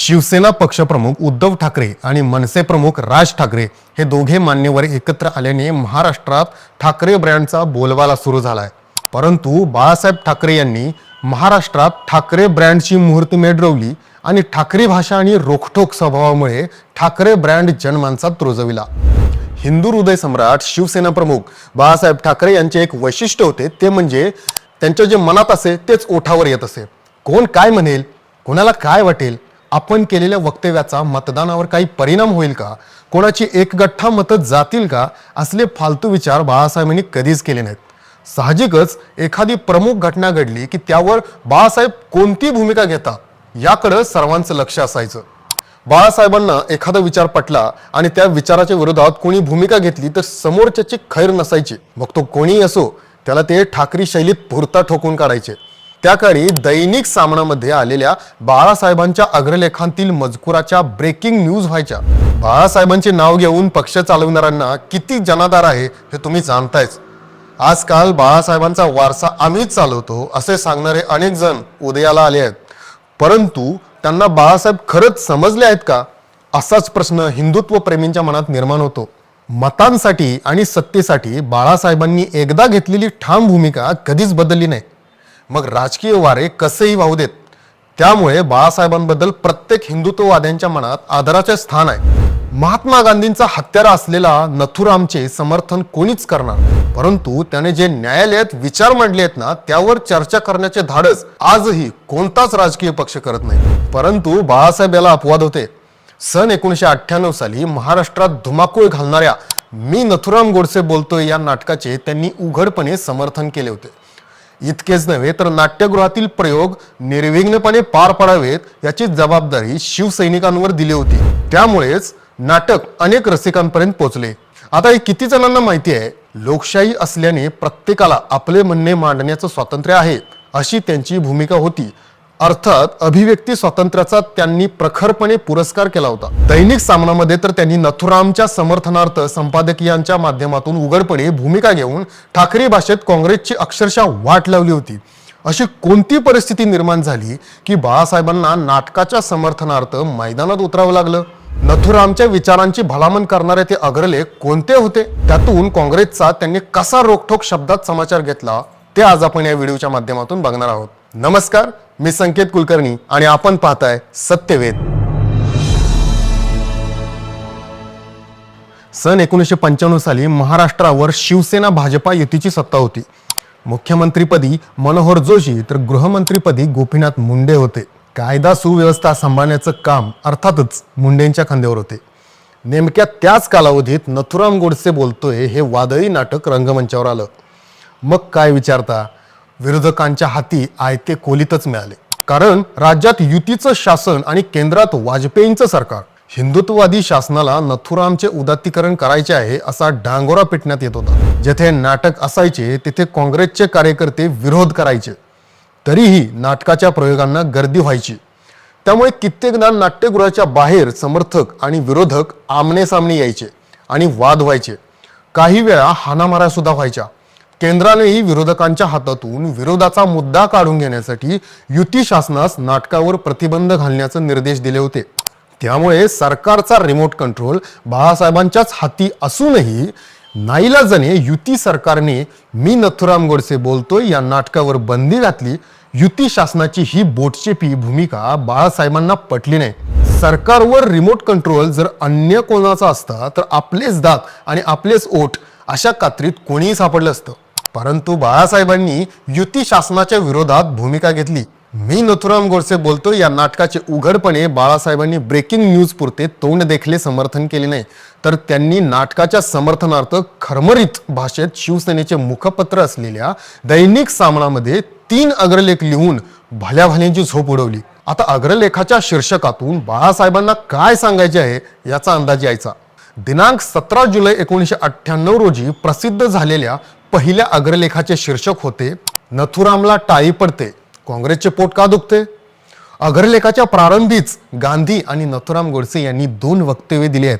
शिवसेना पक्षप्रमुख उद्धव ठाकरे आणि मनसे प्रमुख राज ठाकरे हे दोघे मान्यवर एकत्र आल्याने महाराष्ट्रात ठाकरे ब्रँडचा बोलवाला सुरू झाला आहे परंतु बाळासाहेब ठाकरे यांनी महाराष्ट्रात ठाकरे ब्रँडची मुहूर्तमेढ रोवली आणि ठाकरे भाषा आणि रोखठोक स्वभावामुळे ठाकरे ब्रँड जनमानसात रुजविला. हिंदू हृदय सम्राट शिवसेना प्रमुख बाळासाहेब ठाकरे यांचे एक वैशिष्ट्य होते ते म्हणजे त्यांच्या जे मनात असे तेच ओठावर येत असे. कोण काय म्हणेल? कोणाला काय वाटेल? आपण केलेल्या वक्तव्याचा मतदानावर काही परिणाम होईल का? कोणाची एकगठ्ठा मतं जातील का? असले फालतू विचार बाळासाहेबांनी कधीच केले नाहीत. साहजिकच एखादी प्रमुख घटना घडली की त्यावर बाळासाहेब कोणती भूमिका घेतात? याकडं सर्वांचं लक्ष असायचं. बाळासाहेबांना एखादा विचार पटला आणि त्या विचाराच्या विरोधात कोणी भूमिका घेतली तर समोरच्याची खैर नसायची. मग तो कोणीही असो त्याला ते ठाकरी शैलीत पुरता ठोकून काढायचे. त्या काळी दैनिक सामनामध्ये आलेल्या बाळासाहेबांच्या अग्रलेखांतील मजकुराच्या ब्रेकिंग न्यूज व्हायच्या. बाळासाहेबांचे नाव घेऊन पक्ष चालवणाऱ्यांना किती जनाधार आहे हे तुम्ही जाणतायच. आजकाल बाळासाहेबांचा वारसा आम्हीच चालवतो असे सांगणारे अनेक जण उदयाला आले आहेत. परंतु त्यांना बाळासाहेब खरंच समजले आहेत का? असाच प्रश्न हिंदुत्व प्रेमींच्या मनात निर्माण होतो. मतांसाठी आणि सत्तेसाठी बाळासाहेबांनी एकदा घेतलेली ठाम भूमिका कधीच बदलली नाही. मग राजकीय वारे कसेही वाहू देत. त्यामुळे बाळासाहेबांबद्दल प्रत्येक हिंदुत्ववाद्यांच्या मनात आदराचे स्थान आहे. महात्मा गांधींचा हत्यारा असलेला नथुरामचे समर्थन कोणीच करणार? परंतु त्याने जे न्यायालयात विचार मांडले आहेत ना त्यावर चर्चा करण्याचे धाडस आजही कोणताच राजकीय पक्ष करत नाही. परंतु बाळासाहेब याला अपवाद होते. सन एकोणीशे अठ्ठ्याण्णव साली महाराष्ट्रात धुमाकूळ घालणाऱ्या मी नथुराम गोडसे बोलतोय या नाटकाचे त्यांनी उघडपणे समर्थन केले होते. इतकेच नव्हे तर नाट्यगृहातील प्रयोग निर्विघ्नपणे पार पडावेत याची जबाबदारी शिवसैनिकांवर दिली होती. त्यामुळेच नाटक अनेक रसिकांपर्यंत पोहोचले. आता हे किती जणांना माहिती आहे? लोकशाही असल्याने प्रत्येकाला आपले म्हणणे मांडण्याचं स्वातंत्र्य आहे अशी त्यांची भूमिका होती. अर्थात अभिव्यक्ती स्वातंत्र्याचा त्यांनी प्रखरपणे पुरस्कार केला होता. दैनिक सामनामध्ये तर त्यांनी नथुरामच्या समर्थनार्थ संपादकीयांच्या माध्यमातून उघडपणे भूमिका घेऊन ठाकरे भाषेत काँग्रेसची अक्षरशः वाट लावली होती. अशी कोणती परिस्थिती निर्माण झाली की बाळासाहेबांना नाटकाच्या समर्थनार्थ मैदानात उतरावं लागलं? नथुरामच्या विचारांची भलामण करणारे ते अग्रलेख कोणते होते? त्यातून काँग्रेसचा त्यांनी कसा रोखठोक शब्दात समाचार घेतला? ते आज आपण या व्हिडिओच्या माध्यमातून बघणार आहोत. नमस्कार मी संकेत कुलकर्णी आणि आपण पाहताय सत्यवेद सन एकोणीसशे पंच्याण्णव साली महाराष्ट्रावर शिवसेना भाजपा युतीची सत्ता होती. मुख्यमंत्रीपदी मनोहर जोशी तर गृहमंत्रीपदी गोपीनाथ मुंडे होते. कायदा सुव्यवस्था सांभाळण्याचं काम अर्थातच मुंडेंच्या खांद्यावर होते. नेमक्या त्याच कालावधीत नथुराम गोडसे बोलतोय हे वादळी नाटक रंगमंचावर आलं. मग काय विचारता? विरोधकांच्या हाती आयते कोलीतच मिळाले. कारण राज्यात युतीचं शासन आणि केंद्रात वाजपेयींचं सरकार हिंदुत्ववादी शासनाला नथुरामचे उदात्तीकरण करायचे आहे असा डांगोरा पिटण्यात येत होता. जेथे नाटक असायचे तिथे काँग्रेसचे कार्यकर्ते विरोध करायचे. तरीही नाटकाच्या प्रयोगांना गर्दी व्हायची. त्यामुळे कित्येकदा नाट्यगृहाच्या बाहेर समर्थक आणि विरोधक आमने सामने यायचे आणि वाद व्हायचे. काही वेळा हाणामाऱ्या सुद्धा व्हायच्या. केंद्रानेही विरोधकांच्या हातातून विरोधाचा मुद्दा काढून घेण्यासाठी युती शासनास नाटकावर प्रतिबंध घालण्याचे निर्देश दिले होते. त्यामुळे सरकारचा रिमोट कंट्रोल बाळासाहेबांच्याच हाती असूनही नाईलाजाने युती सरकारने मी नथुराम गोडसे बोलतोय या नाटकावर बंदी घातली. युती शासनाची ही बोटचेपी भूमिका बाळासाहेबांना पटली नाही. सरकारवर रिमोट कंट्रोल जर अन्य कोणाचा असता तर आपलेच दात आणि आपलेच ओठ अशा कात्रीत कोणीही सापडलं असतं. परंतु बाळासाहेबांनी युती शासनाच्या विरोधात भूमिका घेतली. मी नथुराम गोडसे बोलतो या नाटकाचे उघडपणे बाळासाहेबांनी ब्रेकिंग न्यूज पुरते तोंड देखले समर्थन केले नाही. तर त्यांनी नाटकाच्या समर्थनार्थ खरमरीत भाषेत शिवसेनेचे मुखपत्र असलेल्या दैनिक सामनामध्ये तीन अग्रलेख लिहून भल्याभल्यांची झोप उडवली. आता अग्रलेखाच्या शीर्षकातून बाळासाहेबांना काय सांगायचे आहे याचा अंदाज यायचा. दिनांक सतरा जुलै एकोणीसशे अठ्ठ्याण्णव रोजी प्रसिद्ध झालेल्या पहिल्या अग्रलेखाचे शीर्षक होते नथुरामला टाळी पडते काँग्रेसचे पोट का दुखते? अग्रलेखाच्या प्रारंभीच गांधी आणि नथुराम गोडसे यांनी दोन वक्तव्य दिली आहेत.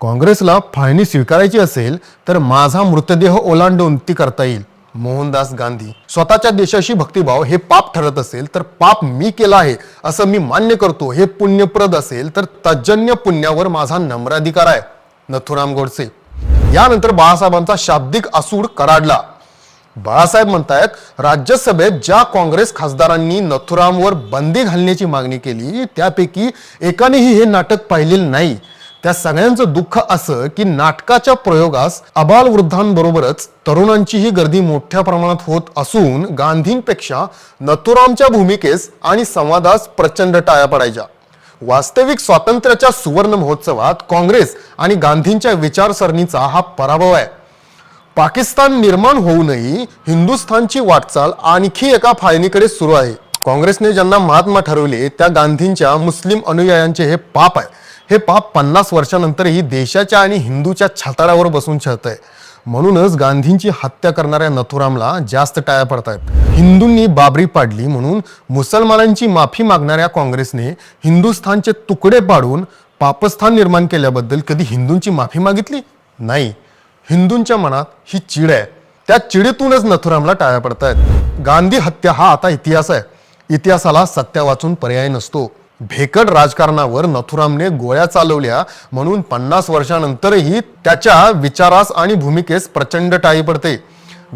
काँग्रेसला फाळणी स्वीकारायची असेल तर माझा मृतदेह ओलांडून ती करता येईल. मोहनदास गांधी स्वतःच्या देशाशी भक्तिभाव हे पाप ठरत असेल तर पाप मी केला आहे असं मी मान्य करतो. हे पुण्यप्रद असेल तर तज्जन्य पुण्यावर माझा नम्राधिकार आहे. नथुराम गोडसे यानंतर बाळासाहेबांचा शाब्दिक आसूड कराडला. बाळासाहेब म्हणतायत राज्यसभेत ज्या काँग्रेस खासदारांनी नथुरामवर बंदी घालण्याची मागणी केली त्यापैकी एकानेही हे नाटक पाहिलेलं नाही. त्या सगळ्यांचं दुःख असं की नाटकाच्या प्रयोगास अबाल वृद्धांबरोबरच तरुणांचीही गर्दी मोठ्या प्रमाणात होत असून गांधींपेक्षा नथुरामच्या भूमिकेस आणि संवादास प्रचंड टाळ्या पडायच्या. वास्तविक स्वातंत्र्याच्या सुवर्ण महोत्सवात काँग्रेस आणि गांधींच्या विचारसरणीचा हा पराभव आहे. पाकिस्तान निर्माण होऊनही हिंदुस्थानची वाटचाल आणखी एका फाळणीकडे सुरू आहे. काँग्रेसने ज्यांना महात्मा ठरवले त्या गांधींच्या मुस्लिम अनुयायांचे हे पाप आहे. हे पाप पन्नास वर्षानंतरही देशाच्या आणि हिंदूच्या छातारावर बसून छळत आहे म्हणूनच गांधींची हत्या करणाऱ्या नथुरामला जास्त टाळ्या पडतायत. आहेत हिंदूंनी बाबरी पाडली म्हणून मुसलमानांची माफी मागणाऱ्या काँग्रेसने हिंदुस्थानचे तुकडे पाडून पापस्थान निर्माण केल्याबद्दल कधी हिंदूंची माफी मागितली? नाही. हिंदूंच्या मनात ही चीड आहे. त्या चिडीतूनच नथुरामला टाळ्या पडत आहेत गांधी हत्या हा आता इतिहास आहे. इतिहासाला सत्या वाचून पर्याय नसतो. भेकड राजकारणावर नथुरामने गोळ्या चालवल्या म्हणून पन्नास वर्षानंतरही त्याच्या विचारास आणि भूमिकेस प्रचंड टाळी पडते.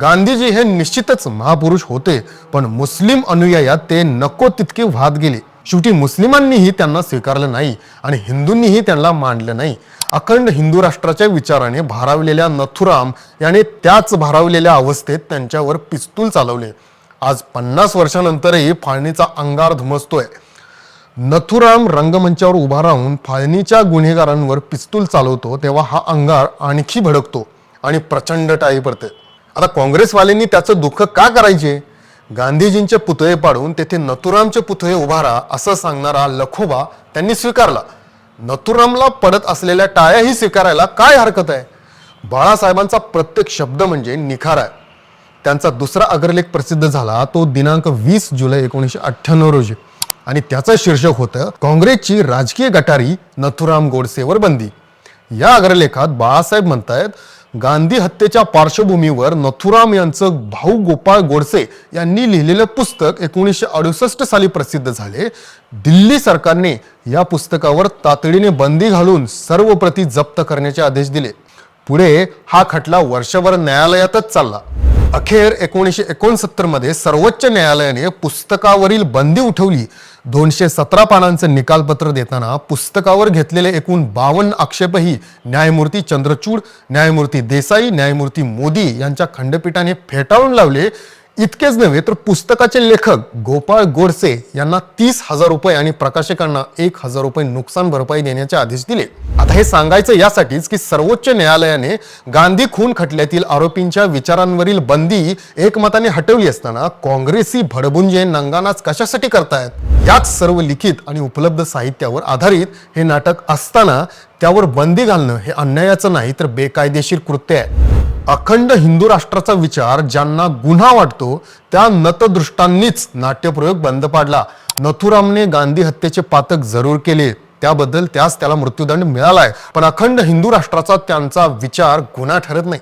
गांधीजी हे निश्चितच महापुरुष होते पण मुस्लिम अनुयायात ते नको तितके वाहत गेले. शेवटी मुस्लिमांनीही त्यांना स्वीकारलं नाही आणि हिंदूंनीही त्यांना मानलं नाही. अखंड हिंदू राष्ट्राच्या विचाराने भारावलेल्या नथुराम याने त्याच भारावलेल्या अवस्थेत त्यांच्यावर पिस्तूल चालवले. आज पन्नास वर्षानंतरही फाळणीचा अंगार धुमसतोय. नथुराम रंगमंचावर उभा राहून फाळणीच्या गुन्हेगारांवर पिस्तूल चालवतो तेव्हा हा अंगार आणखी भडकतो आणि प्रचंड टाळी पडते. आता काँग्रेसवाल्यांनी त्याचं दुःख का करायचे? गांधीजींचे पुतळे पाडून तेथे नथुरामचे पुतळे उभारा असं सांगणारा लखोबा त्यांनी स्वीकारला. नथुरामला पडत असलेल्या टाळ्याही स्वीकारायला काय हरकत आहे? बाळासाहेबांचा प्रत्येक शब्द म्हणजे निखार आहे. त्यांचा दुसरा अग्रलेख प्रसिद्ध झाला तो दिनांक वीस जुलै एकोणीसशे अठ्ठ्याण्णव रोजी. आणि त्याचं शीर्षक होतं काँग्रेसची राजकीय गटारी नथुराम गोडसेवर बंदी या अग्रलेखात बाळासाहेब म्हणतायत गांधी हत्येच्या पार्श्वभूमीवर नथुराम यांचं भाऊ गोपाळ गोडसे यांनी लिहिलेलं पुस्तक एकोणीसशे अडुसष्ट साली प्रसिद्ध झाले. दिल्ली सरकारने या पुस्तकावर तातडीने बंदी घालून सर्व प्रती जप्त करण्याचे आदेश दिले. पुढे हा खटला वर्षभर न्यायालयातच चालला. अखेर एकोणीसशे एकोणसत्तरमध्ये सर्वोच्च न्यायालयाने पुस्तकावरील बंदी उठवली. दोनशे सतरा पानांचं निकालपत्र देताना पुस्तकावर घेतलेले एकूण बावन्न आक्षेपही न्यायमूर्ती चंद्रचूड न्यायमूर्ती देसाई न्यायमूर्ती मोदी यांच्या खंडपीठाने फेटाळून लावले. इतकेच नव्हे तर पुस्तकाचे लेखक गोपाळ गोडसे यांना तीस हजार रुपये आणि प्रकाशकांना एक हजार रुपये नुकसान भरपाई देण्याचे आदेश दिले. आता हे सांगायचं यासाठीच की सर्वोच्च न्यायालयाने गांधी खून खटल्यातील आरोपींच्या विचारांवरील बंदी एकमताने हटवली असताना काँग्रेसी भडबुंजे नंगानाच कशासाठी करतायत? याच सर्व लिखित आणि उपलब्ध साहित्यावर आधारित हे नाटक असताना त्यावर बंदी घालणं हे अन्यायाचं नाही तर बेकायदेशीर कृत्य आहे. अखंड हिंदू राष्ट्राचा विचार ज्यांना गुन्हा वाटतो त्या नतदृष्टांनीच नाट्यप्रयोग बंद पाडला. नथुरामने गांधी हत्येचे पातक जरूर केले. त्याबद्दल त्यास त्याला मृत्यूदंड मिळालाय. पण अखंड हिंदू राष्ट्राचा त्यांचा विचार गुन्हा ठरत नाही.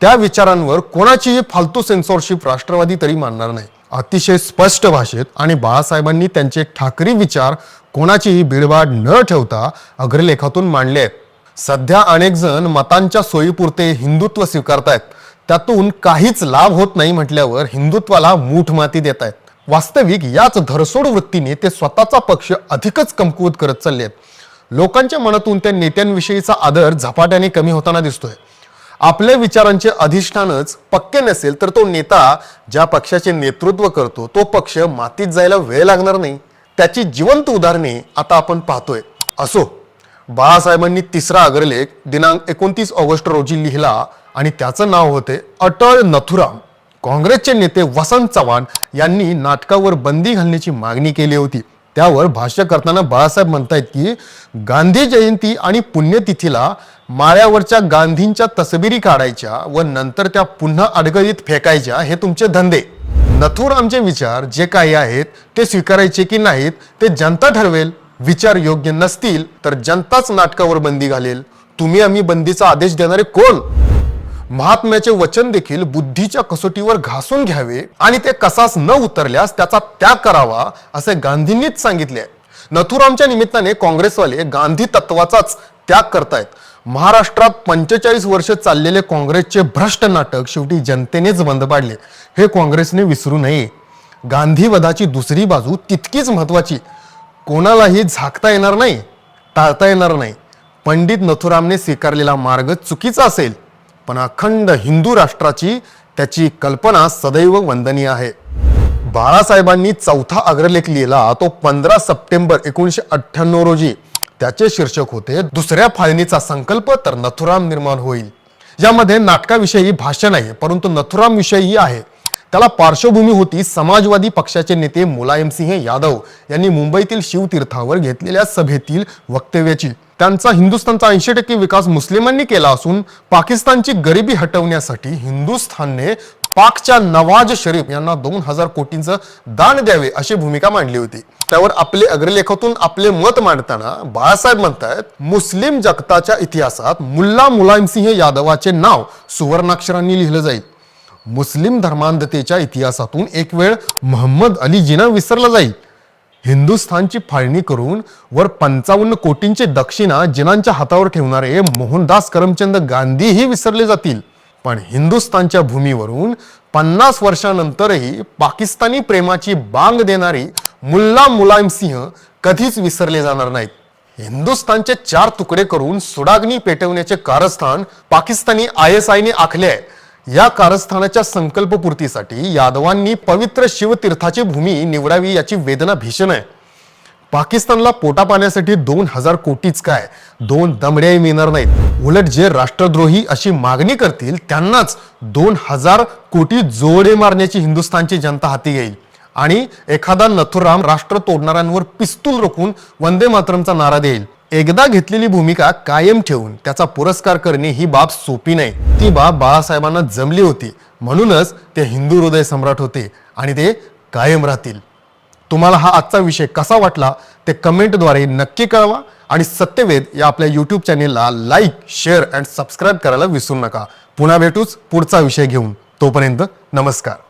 त्या विचारांवर कोणाचीही फालतू सेन्सॉरशिप राष्ट्रवादी तरी मानणार नाही. अतिशय स्पष्ट भाषेत आणि बाळासाहेबांनी त्यांचे ठाकरी विचार कोणाचीही बिडबाड न ठेवता अग्रलेखातून मांडले आहेत. सध्या अनेक जण मतांच्या सोयीपुरते हिंदुत्व स्वीकारतायत. त्यातून काहीच लाभ होत नाही म्हटल्यावर हिंदुत्वाला मूठ माती देत आहेत वास्तविक याच धरसोड वृत्तीने ते स्वतःचा पक्ष अधिकच कमकुवत करत चालले आहेत लोकांच्या मनातून त्या नेत्यांविषयीचा आदर झपाट्याने कमी होताना दिसतोय. आपल्या विचारांचे अधिष्ठानच पक्के नसेल तर तो नेता ज्या पक्षाचे नेतृत्व करतो तो पक्ष मातीत जायला वेळ लागणार नाही. त्याची जिवंत उदाहरणे आता आपण पाहतोय. असो. बाळासाहेबांनी तिसरा अग्रलेख दिनांक एकोणतीस ऑगस्ट रोजी लिहिला आणि त्याचं नाव होते अटळ नथुराम. काँग्रेसचे नेते वसंत चव्हाण यांनी नाटकावर बंदी घालण्याची मागणी केली होती. त्यावर भाष्य करताना बाळासाहेब म्हणतायत की गांधी जयंती आणि पुण्यतिथीला माळ्यावरच्या गांधींच्या तसबिरी काढायच्या व नंतर त्या पुन्हा अडगळीत फेकायच्या हे तुमचे धंदे. नथुरामचे विचार जे काही आहेत ते स्वीकारायचे की नाहीत ते जनता ठरवेल. विचार योग्य नसतील तर जनताच नाटकावर बंदी घालेल. तुम्ही आम्ही बंदीचा आदेश देणारे कोण? महात्म्याचे वचन देखील बुद्धीच्या कसोटीवर घासून घ्यावे आणि ते कसाच न उतरल्यास त्याचा त्याग करावा असे गांधींनीच सांगितले आहे. नथुरामच्या निमित्ताने काँग्रेसवाले गांधी तत्वाचाच त्याग करतायत. महाराष्ट्रात पंचेचाळीस वर्ष चाललेले काँग्रेसचे भ्रष्ट नाटक शेवटी जनतेनेच बंद पाडले. हे काँग्रेसने विसरू नये. गांधीवधाची दुसरी बाजू तितकीच महत्वाची कोणालाही झाकता येणार नाही टाळता येणार नाही. पंडित नथुरामने स्वीकारलेला मार्ग चुकीचा असेल पण अखंड हिंदू राष्ट्राची त्याची कल्पना सदैव वंदनीय आहे. बाळासाहेबांनी चौथा अग्रलेख लिहिला तो पंधरा सप्टेंबर एकोणीसशे अठ्ठ्याण्णव रोजी. त्याचे शीर्षक होते दुसऱ्या फाळणीचा संकल्प तर नथुराम निर्माण होईल. यामध्ये नाटकाविषयी भाष्य नाही परंतु नथुराम विषयी आहे. त्याला पार्श्वभूमी होती समाजवादी पक्षाचे नेते मुलायमसिंह यादव यांनी मुंबईतील शिवतीर्थावर घेतलेल्या सभेतील वक्तव्याची. त्यांचा हिंदुस्थानचा ऐंशी टक्के विकास मुस्लिमांनी केला असून पाकिस्तानची गरिबी हटवण्यासाठी हिंदुस्थानने पाकच्या नवाज शरीफ यांना दोन हजार कोटींचं दान द्यावे अशी भूमिका मांडली होती. त्यावर आपले अग्रलेखातून आपले मत मांडताना बाळासाहेब म्हणतायत मुस्लिम जगताच्या इतिहासात मुल्ला मुलायमसिंह यादवाचे नाव सुवर्णाक्षरांनी लिहिलं जाईल. मुस्लिम धर्मांधतेच्या इतिहासातून एक वेळ महम्मद अली विसरला जाईल हिंदुस्थानची फाळणी करून वर पंचावन्न कोटींचे दक्षिणा जिनांच्या हातावर ठेवणारे मोहनदास करमचंद गांधीही विसरले जातील. पण हिंदुस्थानच्या भूमीवरून पन्नास वर्षानंतरही पाकिस्तानी प्रेमाची बांग देणारी मुल्ला मुलायम सिंह कधीच विसरले जाणार नाहीत. हिंदुस्थानचे चार तुकडे करून सुडाग्नी पेटवण्याचे कारस्थान पाकिस्तानी आय एस आयने आखले आहे. या कारस्थानाच्या संकल्पपूर्तीसाठी यादवांनी पवित्र शिवतीर्थाची भूमी निवडावी याची वेदना भीषण आहे. पाकिस्तानला पोटा पाण्यासाठी दोन हजार कोटीच काय? दोन दमड्याही मिळणार नाहीत. उलट जे राष्ट्रद्रोही अशी मागणी करतील त्यांनाच दोन हजार कोटी जोडे मारण्याची हिंदुस्थानची जनता हाती घेईल आणि एखादा नथुराम राष्ट्र तोडणाऱ्यांवर पिस्तूल रोखून वंदे मातरमचा नारा देईल. एकदा घेतलेली भूमिका कायम ठेवून त्याचा पुरस्कार करणे ही बाब सोपी नाही. ती बाब बाळासाहेबांना जमली होती. म्हणूनच ते हिंदू हृदय सम्राट होते आणि ते कायम राहतील. तुम्हाला हा आजचा विषय कसा वाटला ते कमेंटद्वारे नक्की कळवा आणि सत्यवेद या आपल्या यूट्यूब चॅनेलला लाईक शेअर अँड सबस्क्राईब करायला विसरू नका. पुन्हा भेटूच पुढचा विषय घेऊन. तोपर्यंत नमस्कार.